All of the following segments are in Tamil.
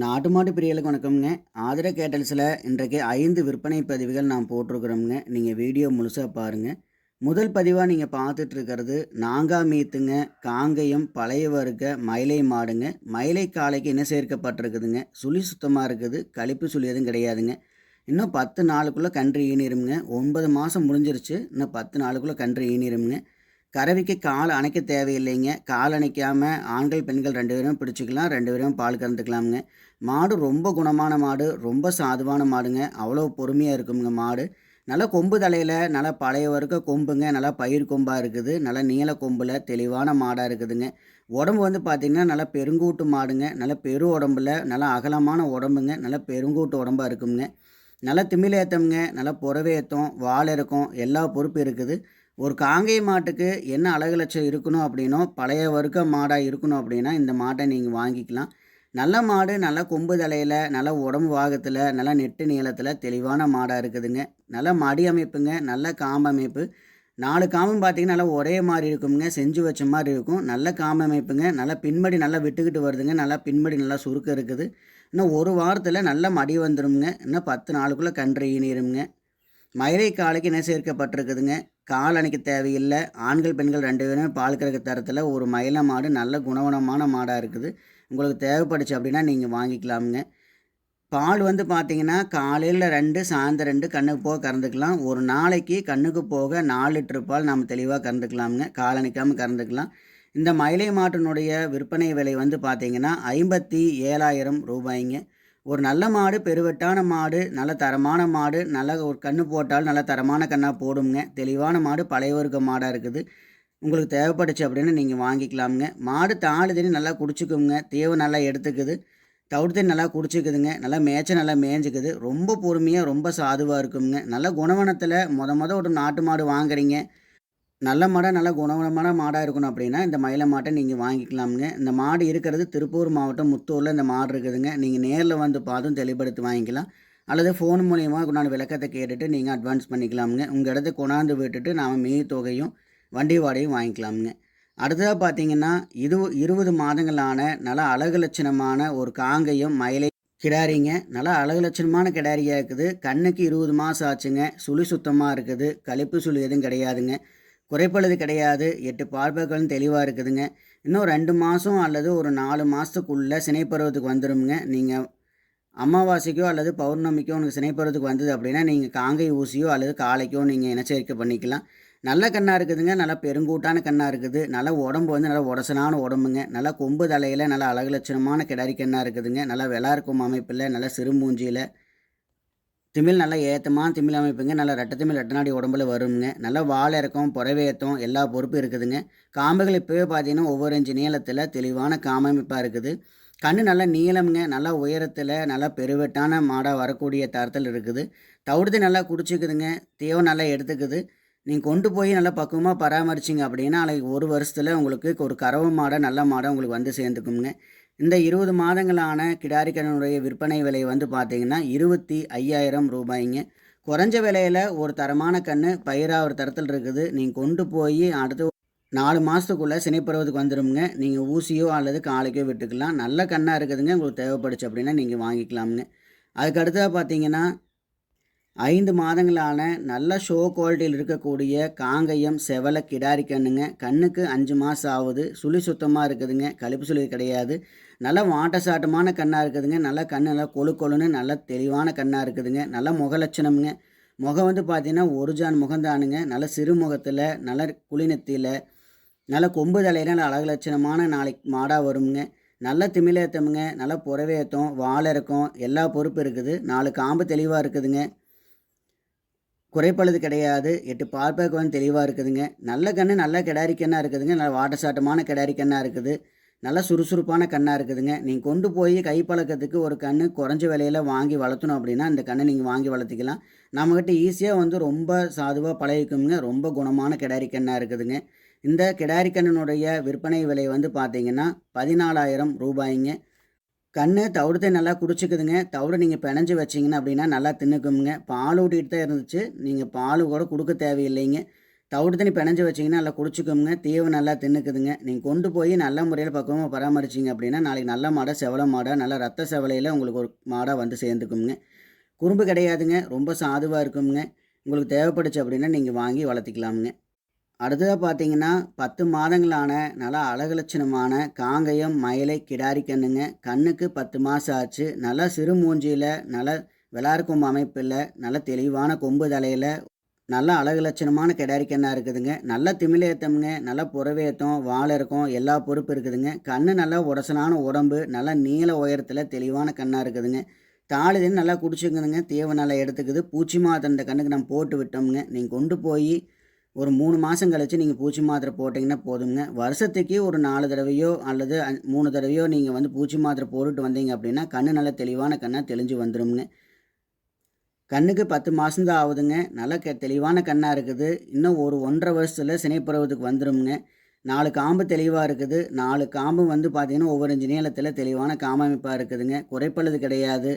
நாட்டு மாட்டு பிரியலுக்கு வணக்கம்ங்க. ஆதர கேட்டல்ஸில் இன்றைக்கு ஐந்து விற்பனை பதிவுகள் நான் போட்டிருக்கிறோம்ங்க. நீங்கள் வீடியோ முழுசாக பாருங்கள் முதல் பதிவாக நீங்கள் பார்த்துட்ருக்கிறது நாங்கா மீத்துங்க காங்கயம் பழைய வறுக்க மயிலை மாடுங்க. மயிலை காளைக்கு என்ன சேர்க்கப்பட்டிருக்குதுங்க? சுழி சுத்தமாக இருக்குது கழிப்பு சுழி எதுவும் கிடையாதுங்க. இன்னும் பத்து நாளுக்குள்ளே கன்று ஈனிருமுங்க. ஒன்பது மாதம் முடிஞ்சிருச்சு இன்னும் பத்து நாளுக்குள்ளே கன்று ஈனிருமுங்க. கறவைக்கு கால் அணைக்க தேவையில்லைங்க. கால் அணைக்காமல் ஆண்கள் பெண்கள் ரெண்டு பேரும் பிடிச்சிக்கலாம் ரெண்டு பேரும் பால் கறந்துக்கலாமுங்க. மாடு ரொம்ப குணமான மாடு ரொம்ப சாதுவான மாடுங்க. அவ்வளோ பொறுமையாக இருக்குங்க மாடு. நல்லா கொம்பு தலையில் நல்லா பழைய வறுக்க கொம்புங்க. நல்லா பயிர் கொம்பாக இருக்குது. நல்லா நீல கொம்பில் தெளிவான மாடாக இருக்குதுங்க. உடம்பு வந்து பார்த்திங்கன்னா நல்லா பெருங்கூட்டு மாடுங்க. நல்லா பெரு உடம்புல நல்லா அகலமான உடம்புங்க. நல்லா பெருங்கூட்டு உடம்பாக இருக்குங்க. நல்லா திமிலேத்தம்ங்க நல்லா புறவேத்தம் வால் இறக்கம் எல்லா பொறுப்பு இருக்குது. ஒரு காங்கை மாட்டுக்கு என்ன அழகு லட்சம் இருக்கணும் அப்படின்னோ பழைய வர்க்க மாடாக இருக்கணும் அப்படின்னா இந்த மாட்டை நீங்கள் வாங்கிக்கலாம். நல்ல மாடு நல்ல கொம்பு தலையில் நல்ல உடம்பு வாகத்தில் நல்ல நெட்டு நீளத்தில் தெளிவான மாடாக இருக்குதுங்க. நல்ல மடி அமைப்புங்க நல்ல காம்பு அமைப்பு. நாலு காம்பும் பார்த்தீங்கன்னா நல்லா ஒரே மாதிரி இருக்குங்க செஞ்சு வச்ச மாதிரி இருக்கும். நல்ல காம்பு அமைப்புங்க நல்லா பின்மடி நல்லா விட்டுக்கிட்டு வருதுங்க நல்லா பின்மடி நல்லா சுருக்கம் இருக்குது. இன்னும் ஒரு வாரத்தில் நல்ல மடி வந்துடும்ங்க இன்னும் பத்து நாளுக்குள்ளே கன்று ஈனிருங்க மயிலை காலைக்கு என்ன சேர்க்கப்பட்டிருக்குதுங்க? கால் அணைக்க தேவையில்லை. ஆண்கள் பெண்கள் ரெண்டு பேரும் பால் கறக்க தரத்தில் ஒரு மயில மாடு நல்ல குணவனமான மாடாக இருக்குது. உங்களுக்கு தேவைப்படுச்சு அப்படின்னா நீங்கள் வாங்கிக்கலாமுங்க. பால் வந்து பார்த்தீங்கன்னா காலையில் ரெண்டு சாயந்தரம் ரெண்டு கண்ணுக்கு போக கறந்துக்கலாம். ஒரு நாளைக்கு கண்ணுக்கு போக நாலு லிட்டர் பால் நம்ம தெளிவாக கறந்துக்கலாமுங்க. கால் அணைக்காமல் கறந்துக்கலாம். இந்த மயிலை மாட்டினுடைய விற்பனை விலை வந்து பார்த்தீங்கன்னா ஐம்பத்தி ஏழாயிரம் ரூபாய்ங்க. ஒரு நல்ல மாடு பெருவெட்டான மாடு நல்ல தரமான மாடு நல்ல ஒரு கன்று போட்டால் நல்ல தரமான கண்ணாக போடுங்க தெளிவான மாடு பழைய வர்க்க மாடாக இருக்குது. உங்களுக்கு தேவைப்படுச்சு அப்படின்னு நீங்கள் வாங்கிக்கலாமுங்க. மாடு தாடு தண்ணி நல்லா குடிச்சிக்குங்க. தேவை நல்லா எடுத்துக்குது. தவிடு தண்ணி நல்லா குடிச்சிக்குதுங்க. நல்லா மேய்ச்ச நல்லா மேய்ஞ்சிக்குது. ரொம்ப பொறுமையாக ரொம்ப சாதுவாக இருக்குங்க. நல்ல குணவனத்தில் மொத மொதல் ஒரு நாட்டு மாடு வாங்குறீங்க. நல்ல மாடாக நல்ல குணமான மாடாக இருக்கணும் அப்படின்னா இந்த மயில மாட்டை நீங்கள் வாங்கிக்கலாமுங்க. இந்த மாடு இருக்கிறது திருப்பூர் மாவட்டம் முத்தூரில் இந்த மாடு இருக்குதுங்க. நீங்கள் நேரில் வந்து பார்த்தும் தெளிப்படுத்தி வாங்கிக்கலாம். அல்லது ஃபோன் மூலயமா நான் விளக்கத்தை கேட்டுட்டு நீங்கள் அட்வான்ஸ் பண்ணிக்கலாமுங்க. உங்கள் இடத்த கொண்டாந்து விட்டுட்டு நாம் மீ தொகையும் வண்டி வாடகையும் வாங்கிக்கலாமுங்க. அடுத்ததாக பார்த்தீங்கன்னா இது இருபது மாதங்களான நல்ல அழகு லட்சணமான ஒரு காங்கையும் மயிலை கிடாரிங்க. நல்லா அழகு லட்சணமான கிடாரியாக இருக்குது. கண்ணுக்கு இருபது மாதம் ஆச்சுங்க. சுழி சுத்தமாக இருக்குது. கழிப்பு சுழி எதுவும் கிடையாதுங்க. குறைப்பழுது கிடையாது. எட்டு பால்பர்களும் தெளிவாக இருக்குதுங்க. இன்னும் ரெண்டு மாதம் அல்லது ஒரு நாலு மாதத்துக்குள்ளே சினைப்பருவத்துக்கு வந்துடும்ங்க நீங்கள் அமாவாசைக்கோ அல்லது பௌர்ணமிக்கோ உனக்கு சினைப்பருவத்துக்கு வந்தது அப்படின்னா நீங்கள் காங்கை ஊசியோ அல்லது காளைக்கோ நீங்கள் இனச்சேர்க்கை பண்ணிக்கலாம். நல்ல கண்ணாக இருக்குதுங்க. நல்லா பெருங்கூட்டான கண்ணாக இருக்குது. நல்ல உடம்பு வந்து நல்லா உடசனான உடம்புங்க. நல்லா கொம்பு தலையில் நல்லா அழகு லட்சணமான கிடாரி கண்ணாக இருக்குதுங்க. நல்லா வெளாருக்கும் அமைப்பில் நல்லா சிறுமூஞ்சியில் திமிழ் நல்லா ஏற்றமான திமிழ் அமைப்புங்க. நல்லா ரெட்ட திமிழ் ரெட்டநாடி உடம்புல வருங்க நல்லா வாழை இறக்கம் புறவேத்தம் எல்லா பொறுப்பும் இருக்குதுங்க. காம்புகள் இப்போவே பார்த்தீங்கன்னா ஒவ்வொரு இன்ச்சு நீளத்தில் தெளிவான காமமைப்பாக இருக்குது. கண் நல்லா நீளம்ங்க. நல்லா உயரத்தில் நல்லா பெருவெட்டான மாடாக வரக்கூடிய தரத்தில் இருக்குது. தவிடுத்து நல்லா குடிச்சிக்குதுங்க. தேவை நல்லா எடுத்துக்குது. நீங்கள் கொண்டு போய் நல்லா பக்குவமாக பராமரிச்சிங்க அப்படின்னா நாளைக்கு ஒரு வருஷத்தில் உங்களுக்கு ஒரு கறவை மாடை நல்ல மாடை உங்களுக்கு வந்து சேர்ந்துக்குங்க இந்த இருபது மாதங்களான கிடாரி விற்பனை விலை வந்து பார்த்தீங்கன்னா இருபத்தி ஐயாயிரம் ரூபாய்ங்க. குறைஞ்ச விலையில் ஒரு தரமான கன்று பயிராக ஒரு தரத்தில் இருக்குது. நீங்கள் கொண்டு போய் அடுத்து நாலு மாதத்துக்குள்ளே சினைப்பருவத்துக்கு வந்துடுங்க நீங்கள் ஊசியோ அல்லது காலைக்கோ விட்டுக்கலாம். நல்ல கண்ணாக இருக்குதுங்க. உங்களுக்கு தேவைப்படுச்சு அப்படின்னா நீங்கள் வாங்கிக்கலாமுங்க. அதுக்கு அடுத்ததாக பார்த்தீங்கன்னா ஐந்து மாதங்களான நல்ல ஷோ குவாலிட்டியில் இருக்கக்கூடிய காங்கயம் செவலை கிடாரி கண்ணுங்க. கண்ணுக்கு அஞ்சு மாதம் ஆகுது. சுழி சுத்தமாக இருக்குதுங்க. கழிப்பு சுழி கிடையாது. நல்ல வாட்டசாட்டமான கண்ணாக இருக்குதுங்க. நல்ல கண் நல்லா கொழு கொழுன்னு நல்ல தெளிவான கண்ணாக இருக்குதுங்க. நல்ல முகலட்சணம்ங்க முகம் வந்து பார்த்தீங்கன்னா ஒரு ஜான் முகந்தானுங்க நல்ல சிறு முகத்தில் நல்ல குளிநத்தியில் நல்ல கொம்பு தலையில் நல்ல அழகு லட்சணமான நாளைக்கு மாடாக வருங்க. நல்ல திமிழேத்தமுங்க. நல்ல புறவேத்தம் வாழை இருக்கும் எல்லா பொறுப்பு இருக்குது. நாலு காம்பு தெளிவாக இருக்குதுங்க. குறைப்பழுது கிடையாது. எட்டு பார்ப்பதற்கு வந்து தெளிவாக இருக்குதுங்க. நல்ல கன்று நல்ல கிடாரி கண்ணாக இருக்குதுங்க. நல்ல வாட்டசாட்டமான கிடாரி கண்ணாக இருக்குது. நல்ல சுறுசுறுப்பான கண்ணாக இருக்குதுங்க. நீங்கள் கொண்டு போய் கைப்பழக்கத்துக்கு ஒரு கன்று குறைஞ்ச விலையில் வாங்கி வளர்த்தணும் அப்படின்னா இந்த கண்ணை நீங்கள் வாங்கி வளர்த்திக்கலாம். நம்மக்கிட்ட ஈஸியாக வந்து ரொம்ப சாதுவாக பழகிக்குங்க ரொம்ப குணமான கிடாரி கண்ணாக இருக்குதுங்க. இந்த கிடாரி கண்ணனுடைய விற்பனை விலை வந்து பார்த்தீங்கன்னா பதினாலாயிரம் ரூபாய்ங்க. கண்ணு தவிடத்தை நல்லா குடிச்சிக்குதுங்க. தவிடு நீங்கள் பிணைஞ்சு வச்சிங்கன்னா அப்படின்னா நல்லா தின்னுக்குங்க பால் ஊட்டிகிட்டு தான் இருந்துச்சு. நீங்கள் பால் கூட கொடுக்க தேவையில்லைங்க. தவிடு தண்ணி பிணைஞ்சு வச்சிங்கன்னா நல்லா குடிச்சிக்கோங்க தீவு நல்லா தின்னுக்குதுங்க. நீங்கள் கொண்டு போய் நல்ல முறையில் பக்குவமாக பராமரிச்சிங்க அப்படின்னா நாளைக்கு நல்ல மாடாக செவலை மாடாக நல்லா ரத்த செவலையில் உங்களுக்கு ஒரு மாடாக வந்து சேர்ந்துக்குங்க குறும்பு கிடையாதுங்க. ரொம்ப சாதுவாக இருக்குங்க உங்களுக்கு தேவைப்படுச்சு அப்படின்னா நீங்கள் வாங்கி வளர்த்திக்கலாமுங்க. அடுத்ததாக பார்த்தீங்கன்னா பத்து மாதங்களான நல்லா அழகலட்சணமான காங்கயம் மயிலை கிடாரி கண்ணுங்க. கண்ணுக்கு பத்து மாதம் ஆச்சு. நல்லா சிறு மூஞ்சியில் நல்லா விளார் அமைப்பில் நல்ல தெளிவான கொம்பு தலையில் நல்ல அழகு லட்சணமான கிடாரி கண்ணாக இருக்குதுங்க. நல்ல திமிலேத்தம்ங்க நல்ல புறவேத்தம் வாழை இருக்கும் எல்லா பொறுப்பு இருக்குதுங்க. கண்ணு நல்லா உடசலான உடம்பு நல்லா நீள உயரத்தில் தெளிவான கண்ணாக இருக்குதுங்க. தாளிதன் நல்லா குடிச்சுக்குதுங்க. தேவை நல்லா எடுத்துக்குது. பூச்சி மாத்திரை இந்த கண்ணுக்கு நம்ம போட்டு விட்டோம்ங்க. நீங்கள் கொண்டு போய் ஒரு மூணு மாதம் கழித்து நீங்கள் பூச்சி மாத்திரை போட்டிங்கன்னா போதுங்க வருஷத்துக்கு ஒரு நாலு தடவையோ அல்லது மூணு தடவையோ நீங்கள் வந்து பூச்சி மாத்திரை போட்டுட்டு வந்தீங்க அப்படின்னா கண்ணு நல்லா தெளிவான கண்ணாக தெளிஞ்சு வந்துடும்ங்க கண்ணுக்கு பத்து மாதம்தான் ஆகுதுங்க. நல்ல க தெளிவான கண்ணாக இருக்குது. இன்னும் ஒரு ஒன்றரை வருஷத்தில் சினைப்பருவத்துக்கு வந்துடும்ங்க நாலு காம்பு தெளிவாக இருக்குது. நாலு காம்பு வந்து பார்த்திங்கன்னா ஒவ்வொரு இன்ச்சு நீளத்தில் தெளிவான காமமைப்பாக இருக்குதுங்க. குறைப்பள்ளது கிடையாது.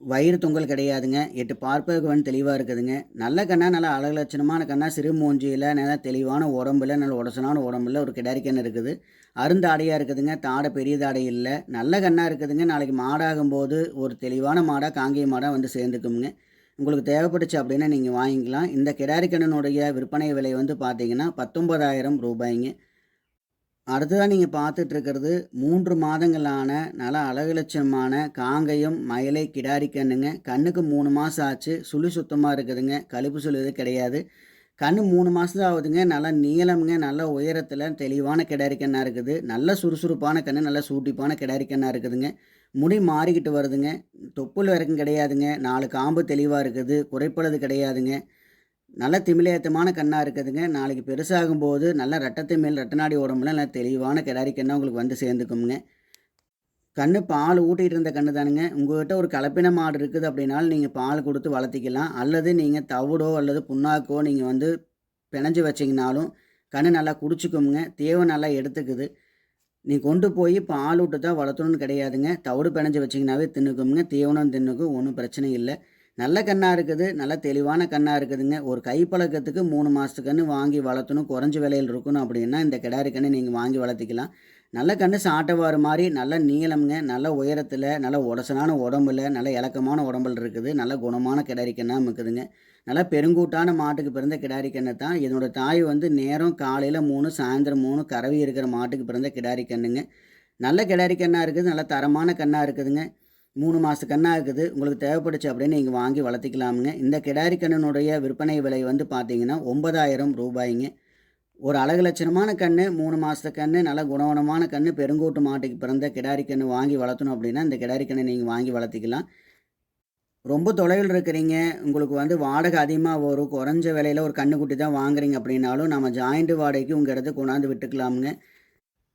வயிறு தொங்கல் கிடையாதுங்க. எட்டு பார்ப்பதுக்கு வந்து தெளிவாக இருக்குதுங்க. நல்ல கண்ணா நல்லா அழகு லட்சணமான கண்ணா சிறு மூஞ்சியில் நல்லா தெளிவான உடம்புல நல்ல உடசனான உடம்புல ஒரு கிடாரி கண்ணு இருக்குது. அருந்தாடையாக இருக்குதுங்க. தாடை பெரிய தாடை இல்லை. நல்ல கண்ணாக இருக்குதுங்க. நாளைக்கு மாடாகும் போது ஒரு தெளிவான மாடாக காங்கேய மாடாக வந்து சேர்ந்துக்குங்க உங்களுக்கு தேவைப்பட்டுச்சு அப்படின்னா நீங்கள் வாங்கிக்கலாம். இந்த கிடாரி கண்ணனுடைய விற்பனை விலை வந்து பார்த்தீங்கன்னா பத்தொன்பதாயிரம் ரூபாய்ங்க. அடுத்ததாக நீங்கள் பார்த்துட்ருக்கிறது மூன்று மாதங்களான நல்ல அழகு காங்கையும் மயிலை கிடாரி கண்ணுங்க. கண்ணுக்கு மூணு மாதம் ஆச்சு. சுழி சுத்தமாக இருக்குதுங்க. கழுப்பு சுழி இது கிடையாது. கண் மூணு மாதம் தான் ஆகுதுங்க. நல்லா நீளம்ங்க. நல்ல உயரத்தில் தெளிவான கிடாரி கண்ணாக இருக்குது. நல்ல சுறுசுறுப்பான கண் நல்ல சூட்டிப்பான கிடாரி கண்ணாக இருக்குதுங்க. முடி மாறிக்கிட்டு வருதுங்க. தொப்புள் வரைக்கும் கிடையாதுங்க. நாலு காம்பு தெளிவாக இருக்குது. குறைப்பளது கிடையாதுங்க. நல்ல திமிலேத்தமான கண்ணாக இருக்குதுங்க. நாளைக்கு பெருசாகும் போது நல்ல ரெட்டத்தை மேல் ரெட்டநாடி உடம்புல நல்ல தெளிவான கிடாரி கண்ணாக உங்களுக்கு வந்து சேர்ந்துக்குங்க கண்ணு பால் ஊட்டிகிட்டு இருந்த கண்ணு தானுங்க. உங்கள்கிட்ட ஒரு கலப்பின மாடு இருக்குது அப்படின்னாலும் நீங்கள் பால் கொடுத்து வளர்த்திக்கலாம். அல்லது நீங்கள் தவிடோ அல்லது புண்ணாக்கோ நீங்கள் வந்து பிணைஞ்சு வச்சிங்கனாலும் கண்ணு நல்லா குடிச்சிக்குங்க தேவை நல்லா எடுத்துக்குது. நீ கொண்டு போய் பால் விட்டு தான் வளர்த்தணும்னு கிடையாதுங்க. தவிடு பிணைஞ்சு வச்சிங்கனாவே தின்னுக்குங்க தீவனம் தின்னுக்கும். ஒன்றும் பிரச்சனை இல்லை. நல்ல கண்ணாக இருக்குது நல்ல தெளிவான கண்ணாக இருக்குதுங்க. ஒரு கைப்பழக்கத்துக்கு மூணு மாதத்து கன்று வாங்கி வளர்த்தணும் குறைஞ்ச விலையில் இருக்கணும் அப்படின்னா இந்த கிடாரி கன்று நீங்கள் வாங்கி வளர்த்திக்கலாம். நல்ல கன்று சாட்டவாறு மாதிரி நல்ல நீளம்ங்க நல்ல உயரத்தில் நல்ல உடசனான உடம்புல நல்ல இலக்கமான உடம்புல இருக்குது. நல்ல குணமான கிடாரி கண்ணாக இருக்குதுங்க நல்லா பெருங்கூட்டான மாட்டுக்கு பிறந்த கிடாரி கண்ணை தான் இதனோட தாய் வந்து நேரம் காலையில் மூணு சாயந்தரம் மூணு கறவி இருக்கிற மாட்டுக்கு பிறந்த கிடாரி கண்ணுங்க. நல்ல கிடாரி கண்ணாக இருக்குது நல்ல தரமான கண்ணாக இருக்குதுங்க. மூணு மாதத்துக்கு கண்ணாக இருக்குது உங்களுக்கு தேவைப்படுச்சு அப்படின்னு நீங்கள் வாங்கி வளர்த்திக்கலாமுங்க. இந்த கிடாரி கண்ணனுடைய விற்பனை விலை வந்து பார்த்தீங்கன்னா ஒன்பதாயிரம் ரூபாய்ங்க. ஒரு அழகு லட்சணமான கன்று மூணு மாதத்து கன்று நல்ல குணவனமான கன்று பெருங்கோட்டு மாட்டுக்கு பிறந்த கிடாரி கன்று வாங்கி வளர்த்தணும் அப்படின்னா இந்த கிடாரி கண்ணை நீங்கள் வாங்கி வளர்த்திக்கலாம். ரொம்ப தொலைவில் இருக்கிறீங்க. உங்களுக்கு வந்து வாடகை அதிகமாக வரும். குறைஞ்ச விலையில் ஒரு கண்ணுக்குட்டி தான் வாங்குறீங்க அப்படின்னாலும் நம்ம ஜாயிண்ட்டு வாடகைக்கு உங்கள் இடத்த கொண்டாந்து விட்டுக்கலாமுங்க.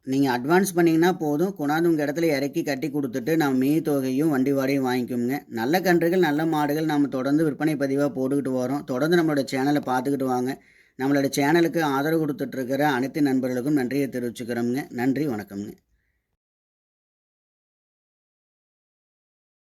நீங்கள் அட்வான்ஸ் பண்ணிங்கன்னா போதும். கொண்டாந்து உங்கள் இடத்துல இறக்கி கட்டி கொடுத்துட்டு நம்ம மீ தொகையும் வண்டி வாடகையும் வாங்கிக்கோங்க. நல்ல கன்றுகள் நல்ல மாடுகள் நம்ம தொடர்ந்து விற்பனை பதிவாக போட்டுக்கிட்டு வரோம். தொடர்ந்து நம்மளோட சேனலை பார்த்துக்கிட்டு வாங்க. நம்மளோட சேனலுக்கு ஆதரவு கொடுத்துட்ருக்கிற அனைத்து நண்பர்களுக்கும் நன்றியை தெரிவிச்சுக்கிறோங்க நன்றி வணக்கம்ங்க.